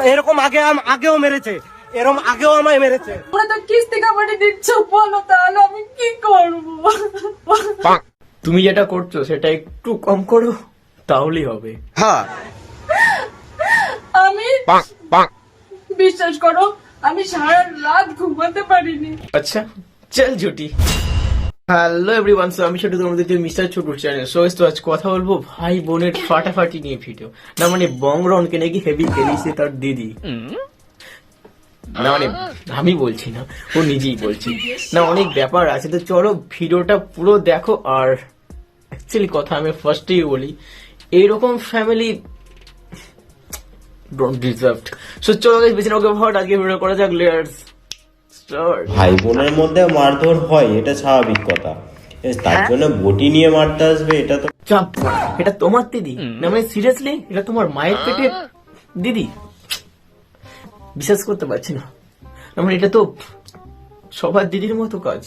তো এরকম আগে আগেও মেরেছে এরকম আগেও আমায় মেরেছে। তোমরা তো কিস্তি কাবাডি দিচ্ছ বলো তাহলে আমি কি করব? তুমি যেটা করছ সেটা একটু কম করো তাহলেই হবে। আমি বিশ্বাস করো আমি সারা রাত ঘুমাতে পারিনি। আচ্ছা চল জুটি। হ্যালো এভরিওয়ান সো আমি ছোট তোমাদের মিস্টার ছোট চ্যানেল সো তো আজ কথা বলব ভাই বোনের ফাটাফাটি নিয়ে ভিডিও না মানে বংরনকে নাকি হেভি খেলিয়েছে তার দিদি। না মানে আমি বলছি না, ও নিজেই বলছি। না, অনেক ব্যাপার আছে, তো চলো ভিডিওটা পুরো দেখো, আর অ্যাকচুয়ালি কথা আমি ফার্স্টেই বলি এইরকম ফ্যামিলি ডোন্ট ডিজার্ভ সো চলো বেশি ওকে ভাট, আজকে ভিডিও করা যাক স্টার্ট ভাই বোনের মধ্যে মারধর হয় এটা স্বাভাবিক কথা। তার জন্য বটি নিয়ে মারতে আসবে এটা তো চাপ এটা তোমার দিদি। না মানে সিরিয়াসলি এটা তোমার মায়ের পেটে দিদি বিশ্বাস করতে পারছি না। মানে এটা তো সবার দিদির মতো কাজ।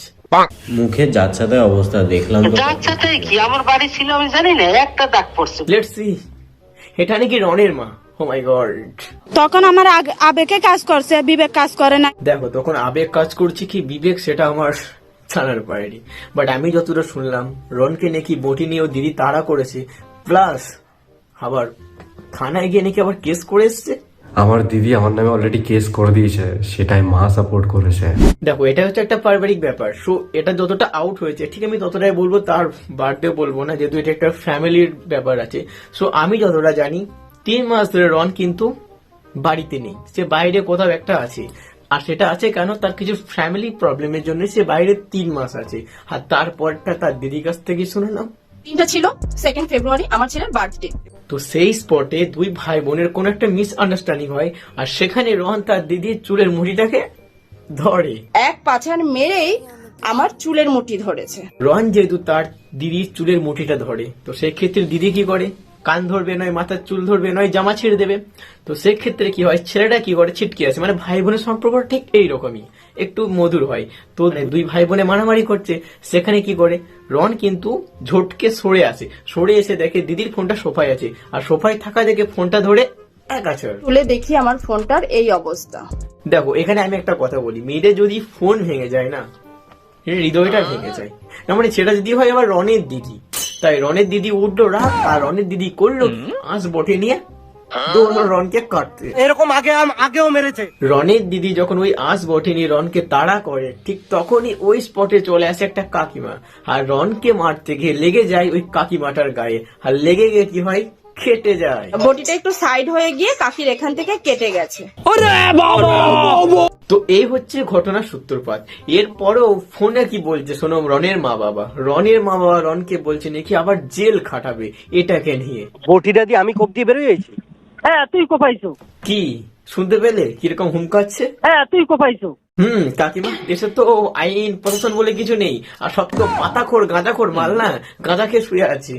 মুখে যাচ্ছাতে অবস্থা দেখলাম যাচ্ছাতে কি? আমার বাড়ি ছিল আমি জানি না একটা দাগ পড়ছে। লেটস সি এটা নাকি রনের মা? ও মাই গড তখন আমার আগ- আবেগে কাজ করছে বিবেক কাজ করে না। দেখো তখন আবেগ কাজ করছে কি বিবেক সেটা আমার জানার পারেনি বাট আমি যতটা শুনলাম রনকে নাকি বটি নিয়েও দিদি তাড়া করেছে প্লাস আবার থানায় গিয়ে নাকি আবার কেস করে এসছে। আমার দিদি আমার নামে অলরেডি কেস করে দিয়েছে সেটাই মা সাপোর্ট করেছে। দেখো এটা হচ্ছে একটা পারিবারিক ব্যাপার। সো এটা যতটা আউট হয়েছে ঠিক আমি ততটাই বলব তার বার্থডে বলব না যেহেতু এটা একটা ফ্যামিলির ব্যাপার আছে। সো আমি যতটা জানি তিন মাস ধরে রন কিন্তু বাড়িতে নেই। সে বাইরে কোথাও একটা আছে। আর সেটা আছে কেন? তার কিছু ফ্যামিলি প্রবলেমের জন্য সে বাইরে তিন মাস আছে। আর তারপরটা তার দিদির কাছ থেকে শুনলাম দিনটা ছিল সেকেন্ড ফেব্রুয়ারি আমার ছেলের বার্থডে তো সেই স্পটে দুই ভাই বোনের কোন একটা মিস আন্ডারস্ট্যান্ডিং হয়। আর সেখানে রন তার দিদির চুলের মুড়িটাকে ধরে। এক পাছার মেরেই আমার চুলের মুঠি ধরেছে। রন যেহেতু তার দিদির চুলের মুঠিটা ধরে তো সেই ক্ষেত্রে দিদি কি করে? কান ধরবে নয় মাথার চুল ধরবে নয় জামা ছেড়ে দেবে। তো সেক্ষেত্রে কি হয়? ছেলেটা কি করে? ছিটকে আসে। মানে ভাই বোনের সম্পর্ক ঠিক এইরকমই। একটু মধুর হয়। তো মানে দুই ভাই বোনে মারামারি করছে। সেখানে কি করে? রন কিন্তু ঝটকে সরে আসে। সরে এসে দেখে দিদির ফোনটা সোফায় আছে। আর সোফায় থাকা দেখে ফোনটা ধরে এক আছে তুলে দেখি আমার ফোনটার এই অবস্থা। দেখো এখানে আমি একটা কথা বলি। মেয়েদের যদি ফোন ভেঙে যায় না হৃদয়টা ভেঙে যায়। না মানে সেটা যদি হয় আবার রনের দিদি। তাই রনের দিদি উঠল রাত আর রনের দিদি করল আজ আঁশ বটে নিয়ে দৌড়লো রনকে কাটতে। এরকম আগে আগেও মেরেছে। রনের দিদি যখন ওই আঁশ বটে নিয়ে রনকে তাড়া করে ঠিক তখনই ওই স্পটে চলে আসে একটা কাকিমা। আর রনকে মারতে গিয়ে লেগে যায় ওই কাকিমাটার গায়ে। আর লেগে গিয়ে কি হয়? খেটে যায়। বটিটা একটু সাইড হয়ে গিয়ে কাকির এখান থেকে কেটে গেছে। তো এই হচ্ছে ঘটনার সূত্রপাত। এরপরেও ফোনে কি বলছে শোনো রনের মা বাবা। রনের মা বাবা রনকে বলছে নাকি আবার জেল খাটাবে এটাকে নিয়ে। বটিটা দিয়ে আমি কোপ দিয়ে বেরোয়েছি হ্যাঁ তুই কোপাইছো। কি? শুনতে পেলে? কীরকম হুমকাচ্ছে হ্যাঁ তুই কোপাইছো। হুম কাকিমা দেশে তো আইন প্রশাসন বলে কিছু নেই। আর সব তো পাতাখোর গাঁজাখোর মাল না? গাঁজা খেয়ে শুয়ে আছে।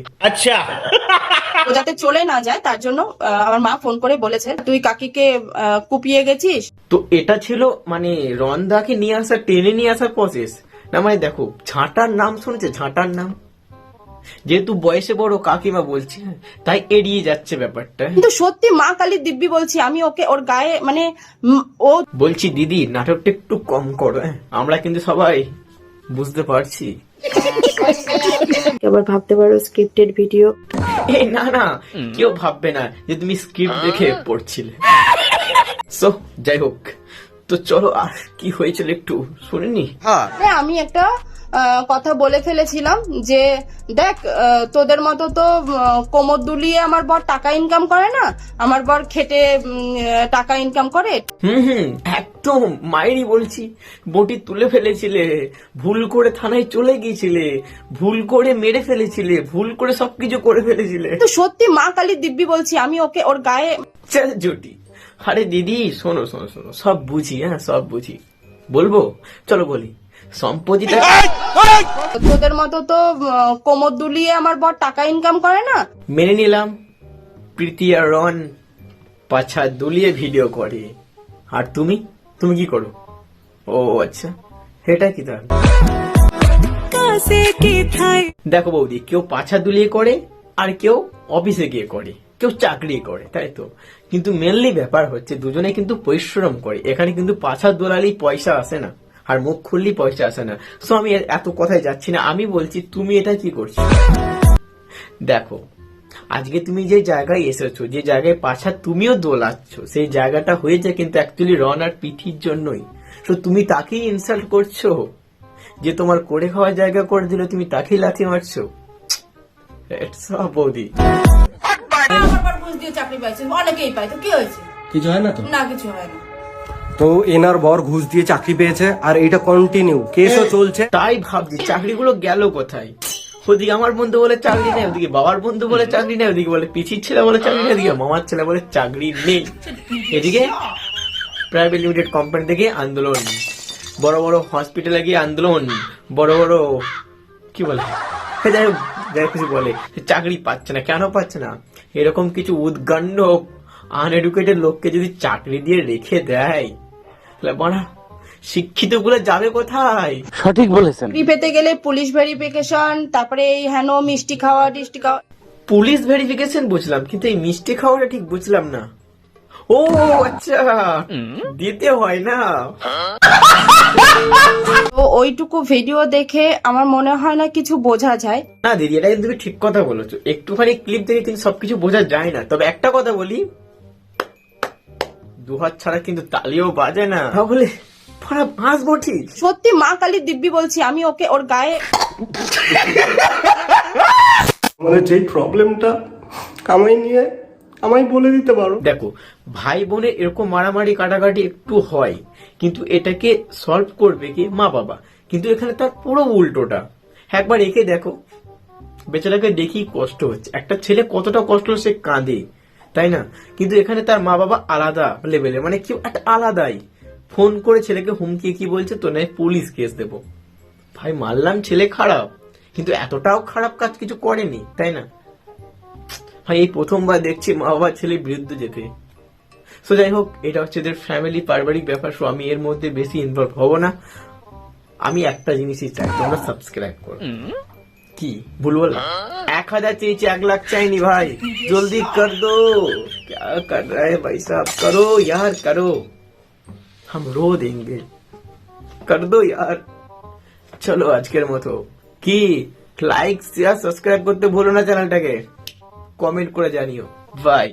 ও যাতে চলে না যায় তার জন্য আহ, আমার মা ফোন করে বলেছে তুই কাকিকে আহ, কুপিয়ে গেছিস? তো এটা ছিল মানে রন্দাকে নিয়ে আসা টেনে নিয়ে আসার প্রসেস না মানে দেখো ঝাঁটার নাম শুনেছে? ঝাঁটার নাম? যেহেতু বয়সে বড় কাকিমা বলছে তাই এড়িয়ে যাচ্ছে ব্যাপারটা। কিন্তু সত্যি মা কালী দিব্যি বলছি আমি ওকে ওর গায়ে মানে ও বলছি দিদি নাটকটা একটু কম করো হ্যাঁ? আমরা কিন্তু সবাই বুঝতে পারছি। আবার ভাবতে পারো স্ক্রিপ্টেড ভিডিও এই না না কেউ ভাববে না যে তুমি স্ক্রিপ্ট দেখে পড়ছিলে। সো যাই হোক তো চলো আর কি হয়েছিল একটু শুনিনি? আরে আমি একটা কথা বলে ফেলেছিলাম যে দেখ তোদের মতো তো কোমর দুলিয়ে আমার বর টাকা ইনকাম করে না আমার বর খেটে টাকা ইনকাম করে। হুম হুম একদম মায়েরই বলছি বটি তুলে ফেলেছিলে ভুল করে থানায় চলে গিয়েছিলে ভুল করে মেরে ফেলেছিলে ভুল করে সবকিছু করে ফেলেছিলে। তো সত্যি মা কালী দিব্যি বলছি আমি ওকে ওর গায়ে জুটি। আরে দিদি শোনো শোনো শোনো সব বুঝি হ্যাঁ সব বুঝি। বলব? চলো বলি। সম্পত্তিটা তোদের মতো তো কোমর দুলিয়ে আমার বর টাকা ইনকাম করে না? মেনে নিলাম। প্রীতি আর রন পাছা দুলিয়ে ভিডিও করে। আর তুমি? তুমি কি করো? ও আচ্ছা। এটা কি তাহলে? দেখো বৌদি কেউ পাছা দুলিয়ে করে আর কেউ অফিসে গিয়ে করে। কেউ চাকরি করে তাই তো? কিন্তু মেনলি ব্যাপার হচ্ছে দুজনে কিন্তু পরিশ্রম করে। এখানে কিন্তু পাছা দোলালি পয়সা আসে না। আর মুখ খুললি পয়সা আসে না। সো আমি এত কথায় যাচ্ছি না। আমি বলছি তুমি এটা কি করছ? দেখো আজকে তুমি যে জায়গায় এসেছ যে জায়গায় পাছা তুমিও দোলাচ্ছ সেই জায়গাটা হয়েছে কিন্তু অ্যাকচুয়ালি রন আর পিঠির জন্যই। তো তুমি তাকেই ইনসাল্ট করছ? যে তোমার করে খাওয়ার জায়গা করে দিলে তুমি তাকেই লাথি মারছো? বৌদি চাকরি পাইছে। অনেকেই পায়। তো কি হয়েছে? কিছু হয় না তো? না কিছু হয় না। তো এনার বর ঘুষ দিয়ে চাকরি পেয়েছে আর এটা কন্টিনিউ কেসও চলছে। তাই ভাবছি চাকরিগুলো গেল কোথায়? ওদিকে আমার বন্ধু বলে চাকরি নেই ওদিকে বাবার বন্ধু বলে চাকরি নেই ওদিকে বলে পিছির ছেলে বলে চাকরি নেই ওদিকে মামার ছেলে বলে চাকরি নেই। এদিকে প্রাইভেট লিমিটেড কোম্পানি থেকে আন্দোলন বড় বড় হসপিটালে গিয়ে আন্দোলন বড় বড় কি বলে? যাই হোক, যাই কিছু বলে চাকরি পাচ্ছে না কেন পাচ্ছে না? এরকম কিছু উদ্গান্ড আনএডুকেটেড লোককে যদি চাকরি দিয়ে রেখে দেয় বাড়া শিক্ষিতগুলো যাবে কোথায়? চাকরি পেতে গেলে পুলিশ ভেরিফিকেশন তারপরে এই হেন মিষ্টি খাওয়া টিষ্টি খাওয়া। পুলিশ ভেরিফিকেশন বুঝলাম কিন্তু এই মিষ্টি খাওয়াটা ঠিক বুঝলাম না। ও আচ্ছা দিতে হয় না। তো ওইটুকু ভিডিও দেখে আমার মনে হয় না কিছু বোঝা যায়। না দিদি এটা কিন্তু তুমি ঠিক কথা বলেছ। একটুখানি ক্লিপ দেখে কিন্তু সবকিছু বোঝা যায় না। তবে একটা কথা বলি দুহাত ছাড়া কিন্তু তালিও বাজে না। তাহলে পড়া বাঁচবো ঠিক সত্যি মা কালী দিব্যি বলছি আমি ওকে ওর গায়ে আমাদের যেই প্রবলেমটা আমায় নিয়ে আমায় বলে দিতে পারো। দেখো ভাই বোনের এরকম মারামারি কাটাকাটি একটু হয় কিন্তু এটাকে সলভ করবে কি মা বাবা। কিন্তু এখানে তার পুরো উল্টোটা। একবার একে দেখো বেচারাকে দেখি কষ্ট হচ্ছে। একটা ছেলে কতটা কষ্ট হলে সে কাঁদে। তাই না? কিন্তু এখানে তার মা বাবা আলাদা লেভেলে মানে কি একটা আলাদাই। ফোন করে ছেলেকে হুমকি কি বলছে তো নয় পুলিশ কেস দেব। ভাই, মারলাম, ছেলে খারাপ। কিন্তু এতটাও খারাপ কাজ কিছু করেনি, তাই না? ভাই, এই প্রথমবার দেখছি মা বাবা ছেলে বিরুদ্ধে যেতে। সো যাই হোক, এটা হচ্ছে এদের ফ্যামিলি পারিবারিক ব্যাপার সো আমি এর মধ্যে বেশি ইনভলভ হব না। আমি একটা জিনিসই চাই, তোমরা সাবস্ক্রাইব করো। কি ভুল বললাম এক হাজার চেয়েছি এক লাখ চাইনি ভাই জলদি কর দো क्या कर रहा है भाई साहब करो यार करो हम रो देंगे कर दो यार চলো আজকের মতো কি লাইক শেয়ার সাবস্ক্রাইব করতে ভুলো না চ্যানেলটাকে কমেন্ট করে জানিও বাই